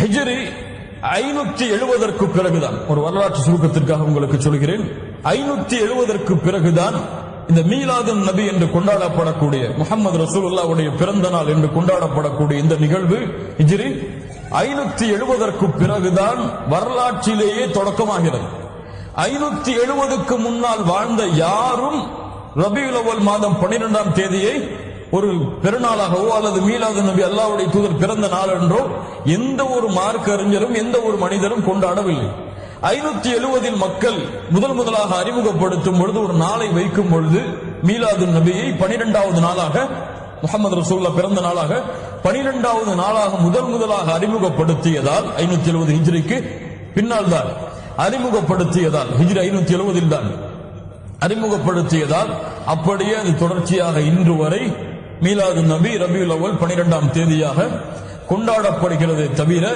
ஹிஜரி ஐநூத்தி எழுபதற்கு பிறகுதான். ஒரு வரலாற்று சுருக்கத்திற்காக உங்களுக்கு சொல்கிறேன். ஐநூத்தி எழுபதற்கு பிறகுதான் இந்த மீலாதுன் நபி என்று கொண்டாடப்படக்கூடிய முகமது ரசூலுல்லாவுடைய பிறந்த நாள் என்று கொண்டாடப்படக்கூடிய இந்த நிகழ்வு ஹிஜ்ரி ஐநூத்தி எழுபதற்கு பிறகுதான் வரலாற்றிலேயே தொடக்கமாகிறது. ஐநூத்தி எழுபதுக்கு முன்னால் வாழ்ந்த யாரும் ரபி மாதம் பன்னிரெண்டாம் தேதியை ஒரு பெருநாளாகவோ அல்லது மீலாது நபி அல்லாவுடைய தூதர் பிறந்த நாள் என்றோ எந்த ஒரு மார்க் அறிஞரும் எந்த ஒரு மனிதரும் கொண்டாடவில்லை. ஐநூத்தி எழுபதில் மக்கள் முதல் முதலாக அறிமுகப்படுத்தும் பொழுது ஒரு நாளை வைக்கும் பொழுது மீலாது நபியை பனிரெண்டாவது நாளாக முகமது ரசூல்லா பிறந்த நாளாக பனிரெண்டாவது நாளாக முதல் முதலாக அறிமுகப்படுத்தியதால் ஐநூத்தி எழுபது ஹிஜ்ரிக்கு பின்னால் தான் அறிமுகப்படுத்தியதால் ஹிஜ்ரி ஐநூத்தி எழுபதில் தான் அறிமுகப்படுத்தியதால் அப்படியே அது தொடர்ச்சியாக இன்று வரை மீலாது நபி ரபியுல் அவ்வல் பனிரெண்டாம் தேதியாக கொண்டாடப்படுகிறது தவிர